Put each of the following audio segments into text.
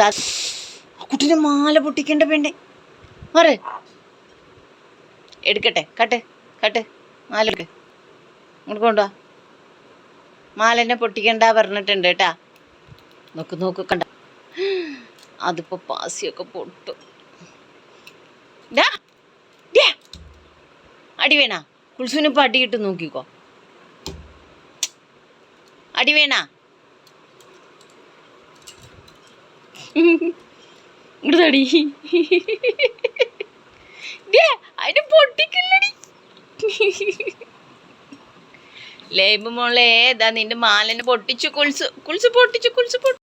ആ മാല പൊട്ടിക്കണ്ട പെണ്ണെ. മാറ്. എടുക്കട്ടെ കട്ട് കട്ട്. മാല എടുക്ക്. ഇങ്ങോട്ട് കൊണ്ടുവാ. മാലെന്നെ പൊട്ടിക്കണ്ട പറഞ്ഞിട്ടുണ്ട് കേട്ടാ. നോക്ക് നോക്ക് കണ്ട. അതിപ്പോ പാസിയൊക്കെ പൊട്ടു. അടി വേണ. കുൽസുവിന് അടി കിട്ടും നോക്കിക്കോ. അടി വേണ. ഇങ്ങോട്ട് അതിന് പൊട്ടിക്കില്ലടി. ലേബ് മോളെ ഏതാ നിന്റെ മാലനെ പൊട്ടിച്ചു കുൽസു കുൽസു പൊട്ടിച്ചു കുൽസു പൊട്ടി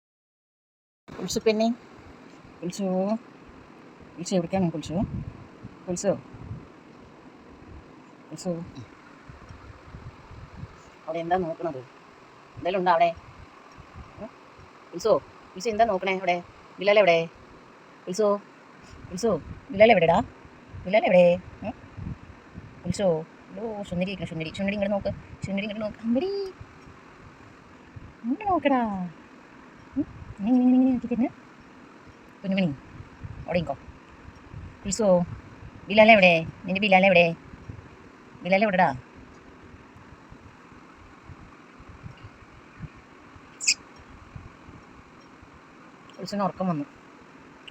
കുൽസു പിന്നെ? കുൽസു? കുൽസു എവിടേക്കാണ് കുൽസു? കുൽസു? കുൽസു? അവിടെ എന്താ നോക്കണത്? എന്തെങ്കിലും ഉണ്ടോ അവിടെ കുൽസു കുൽസു എന്താ നോക്കണേ അവിടെ? ബിലാൽ എവിടെ? ഉത്സു കുൽസു ബിലാൽ എവിടെടാ? ബിലാൽ എവിടെ? ഉത്സോ ഓ സുന്ദരി ഇരിക്കണം സുന്ദരി. സുന്ദരി ഇങ്ങോട്ട് നോക്ക്. സുന്ദരി ഇങ്ങോട്ട് നോക്ക്. അമ്പടി. ഇങ്ങോട്ട് നോക്കടാ? ഇങ്ങനെ ഇങ്ങനെ ഇങ്ങനെ നോക്കി നിൽക്കോ കുൽസു ബിലാൽ എവിടെ? നിന്റെ ബിലാൽ എവിടെ? ബിലാൽ എവിടെടാ? കുൽസുവിന് ഉറക്കം വന്നു.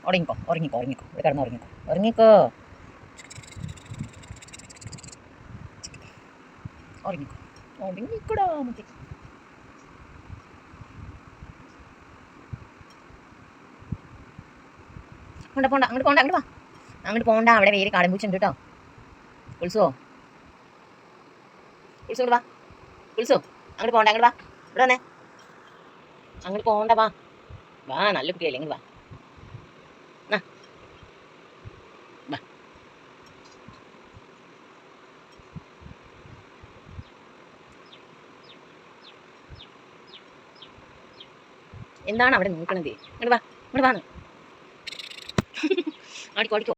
ഉറങ്ങിക്കോ ഉറങ്ങിക്കോ ഉറങ്ങിക്കോ. ഇവിടെ കിടന്ന് ഉറങ്ങിക്കോ. ഉറങ്ങിക്കോ. ഉറങ്ങിക്കോ. ഉറങ്ങിക്കൂടാ മതി പോണ്ട പോണ്ട അങ്ങോട്ട് പോണ്ട അങ്ങോട്ട് വാ. അങ്ങോട്ട് പോണ്ട അവിടെ വേര് കാടമ്പൂച്ചുണ്ട് കേട്ടോ. ഉത്സവോ ഉത്സവം വാ. ഉത്സവം അങ്ങോട്ട് പോണ്ട അങ്ങോട്ട് വാ. ഇവിടെ വന്നേ. അങ്ങോട്ട് പോണ്ട വാ. വാ നല്ല കുട്ടിയല്ലേ ഇങ്ങോട്ട് വാ നാ. വാ എന്താണ് അവിടെ നോക്കണത് ഇങ്ങോട്ട് വാ ഇങ്ങോട്ട് വാ ആടിക്കോ ആടിക്കോ